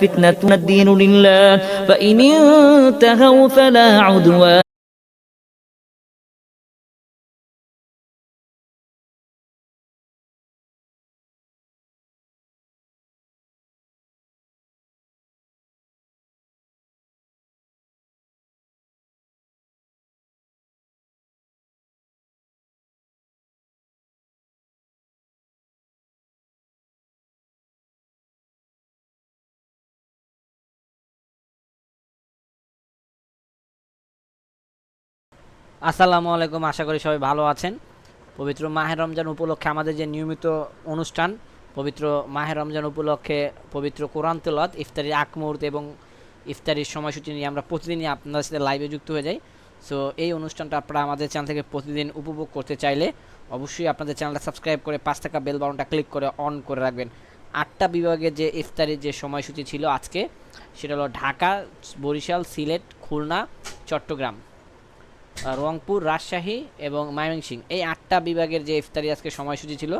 فتنة الدين لله فإن انتهوا فلا عدوان. আসসালামু আলাইকুম, আশা করি সবাই ভালো আছেন। পবিত্র মাহের রমজান উপলক্ষে আমাদের যে নিয়মিত অনুষ্ঠান, পবিত্র মাহের রমজান উপলক্ষে পবিত্র কোরআন তেলত ইফতারির আগ মুহূর্তে এবং ইফতারির সময়সূচি নিয়ে আমরা প্রতিদিনই আপনাদের সাথে লাইভে যুক্ত হয়ে যাই। সো এই অনুষ্ঠানটা আপনারা আমাদের চ্যানেল থেকে প্রতিদিন উপভোগ করতে চাইলে অবশ্যই আপনাদের চ্যানেলটা সাবস্ক্রাইব করে পাঁচ টাকা বেল বাটনটা ক্লিক করে অন করে রাখবেন। আটটা বিভাগের যে ইফতারির যে সময়সূচি ছিল আজকে, সেটা হলো ঢাকা, বরিশাল, সিলেট, খুলনা, চট্টগ্রাম। রংপুর, রাজশাহী এবং ময়মনসিংহ। এই আটটা বিভাগের যে ইফতারি আজকে সময়সূচি ছিল,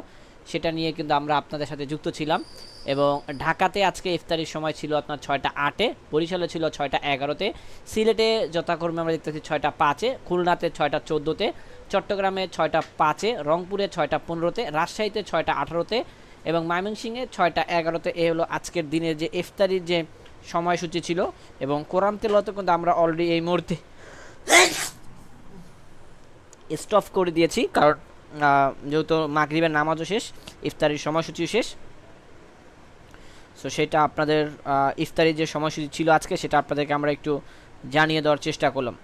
সেটা নিয়ে কিন্তু আমরা আপনাদের সাথে যুক্ত ছিলাম। এবং ঢাকাতে আজকে ইফতারির সময় ছিল আপনার ছয়টা আটে, বরিশালে ছিল ছয়টা এগারোতে, সিলেটে যথাক্রমে আমরা দেখতেছি ছয়টা পাঁচে, খুলনাতে ছয়টা চোদ্দোতে, চট্টগ্রামে ছয়টা পাঁচে, রংপুরে ছয়টা পনেরোতে, রাজশাহীতে ছয়টা আঠারোতে এবং ময়মনসিংহে ছয়টা এগারোতে। এ হলো আজকের দিনের যে ইফতারির যে সময়সূচি ছিল এবং কোরআন তেলতে কিন্তু আমরা অলরেডি এই মুহূর্তে স্টপ করে দিয়েছি, কারণ যেহেতু মাগরিবের নামাজও শেষ, ইফতারির সময়সূচিও শেষ। সো সেটা আপনাদের ইফতারির যে সময়সূচি ছিল আজকে, সেটা আপনাদেরকে আমরা একটু জানিয়ে দেওয়ার চেষ্টা করলাম।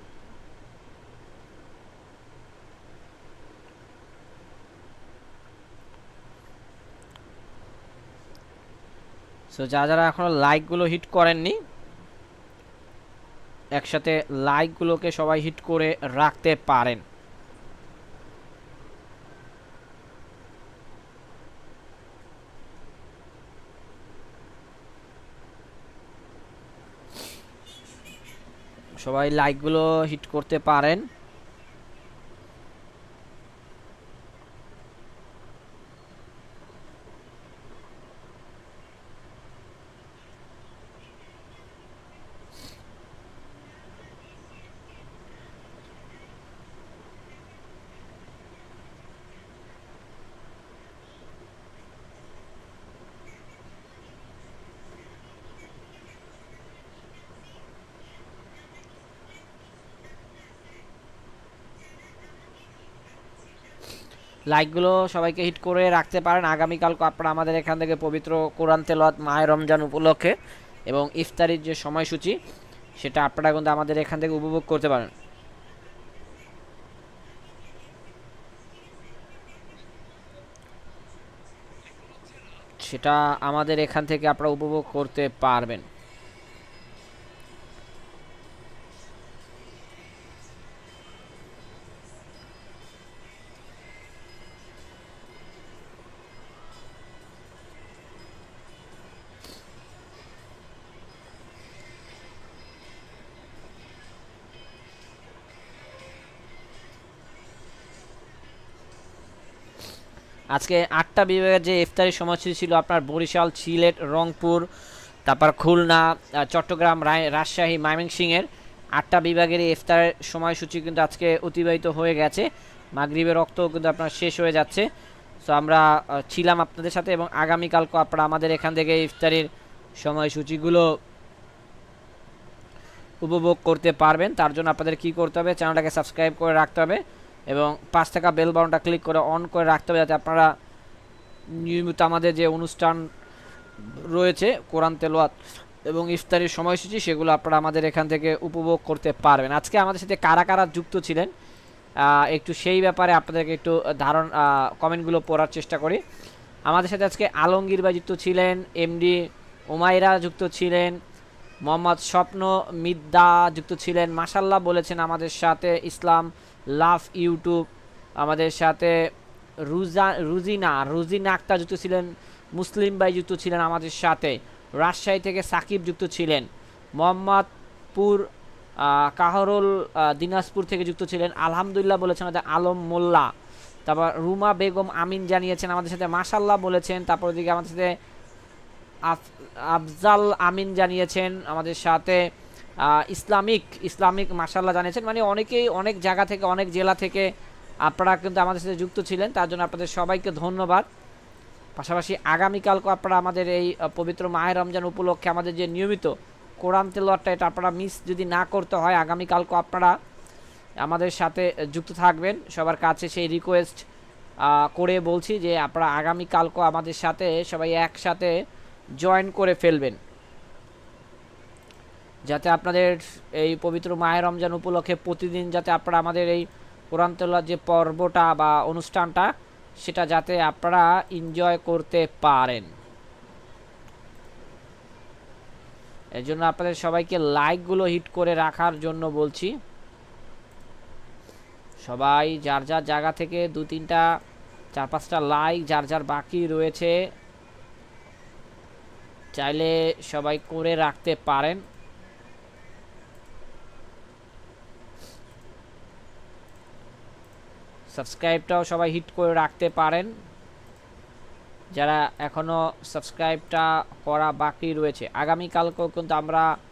সো যা যারা এখনও লাইকগুলো হিট করেননি, একসাথে লাইকগুলোকে সবাই হিট করে রাখতে পারেন। সবাই লাইকগুলো হিট করতে পারেন। লাইকগুলো সবাইকে হিট করে রাখতে পারেন। আগামীকাল আপনারা আমাদের এখান থেকে পবিত্র কোরআন তেলাওয়াত মাহে রমজান উপলক্ষে এবং ইফতারির যে সময়সূচি, সেটা আপনারা কিন্তু আমাদের এখান থেকে উপভোগ করতে পারেন। সেটা আমাদের এখান থেকে আপনারা উপভোগ করতে পারবেন। আজকে আটটা বিভাগের যে ইফতারি সময়সূচি ছিল, আপনার বরিশাল, সিলেট, রংপুর, তারপর খুলনা চট্টগ্রাম রাজশাহী, ময়মনসিংহের আটটা বিভাগের ইফতারের সময়সূচি কিন্তু আজকে অতিবাহিত হয়ে গেছে। মাগরিবের রক্ত কিন্তু আপনার শেষ হয়ে যাচ্ছে। সো আমরা ছিলাম আপনাদের সাথে এবং আগামীকালকে আপনারা আমাদের এখান থেকে ইফতারির সময়সূচিগুলো উপভোগ করতে পারবেন। তার জন্য আপনাদের কি করতে হবে? চ্যানেলটাকে সাবস্ক্রাইব করে রাখতে হবে। এবং পাঁচ টাকা বেল বাটনটা ক্লিক করে অন করে রাখতে হবে যাতে আপনারা নিয়মিত আমাদের যে অনুষ্ঠান রয়েছে, কোরআন তেলোয়াত এবং ইফতারির সময়সূচি, সেগুলো আপনারা আমাদের এখান থেকে উপভোগ করতে পারবেন। আজকে আমাদের সাথে কারা কারা যুক্ত ছিলেন একটু সেই ব্যাপারে আপনাদেরকে একটু ধারণ কমেন্টগুলো পড়ার চেষ্টা করি। আমাদের সাথে আজকে আলমগীর ভাই যুক্ত ছিলেন, এমডি ওমাইরা যুক্ত ছিলেন, মোহাম্মদ স্বপ্ন মিদ্দা যুক্ত ছিলেন মাসাল্লাহ বলেছেন আমাদের সাথে ইসলাম লাভ ইউটিউব, আমাদের সাথে রুজা, রুজিনা রুজিনা আক্তার যুক্ত ছিলেন, মুসলিম ভাই যুক্ত ছিলেন আমাদের সাথে, রাজশাহী থেকে সাকিব যুক্ত ছিলেন, মোহাম্মদপুর কাহরুল দিনাজপুর থেকে যুক্ত ছিলেন, আলহামদুলিল্লাহ বলেছেন আমাদের আলম মোল্লা, তারপর রুমা বেগম আমিন জানিয়েছেন আমাদের সাথে মাসাল্লাহ বলেছেন, তারপর দিকে আমাদের সাথে আফ- আফজাল আমিন জানিয়েছেন আমাদের সাথে ইসলামিক ইসলামিক মাসাল্লাহ জানিয়েছেন। মানে অনেকেই অনেক জায়গা থেকে, অনেক জেলা থেকে আপনারা কিন্তু আমাদের সাথে যুক্ত ছিলেন। তার জন্য আপনাদের সবাইকে ধন্যবাদ। পাশাপাশি আগামীকালকে আপনারা আমাদের এই পবিত্র মাহের রমজান উপলক্ষে আমাদের যে নিয়মিত কোরআন তেলোয়ারটা এটা আপনারা মিস যদি না করতে হয় আগামীকালকে আপনারা আমাদের সাথে যুক্ত থাকবেন। সবার কাছে সেই রিকোয়েস্ট করে বলছি যে আপনারা আগামীকালকে আমাদের সাথে সবাই একসাথে জয়েন করে ফেলবেন। যাতে আপনাদের এই পবিত্র মায়ের রমজান উপলক্ষে প্রতিদিন যাতে আপনারা আমাদের এই কোরআন তেলাওয়াত যে পর্বটা বা অনুষ্ঠানটা, সেটা যাতে আপনারা এনজয় করতে পারেন। এর জন্য আপনাদের সবাইকে লাইকগুলো হিট করে রাখার জন্য বলছি। সবাই যার যার জায়গা থেকে দু তিনটা, চার পাঁচটা লাইক যার যার বাকি রয়েছে, চাইলে সবাই করে রাখতে পারেন। সাবস্ক্রাইবটাও সবাই হিট করে রাখতে পারেন। যারা এখনও সাবস্ক্রাইবটা করা বাকি রয়েছে, আগামীকালকেও কিন্তু আমরা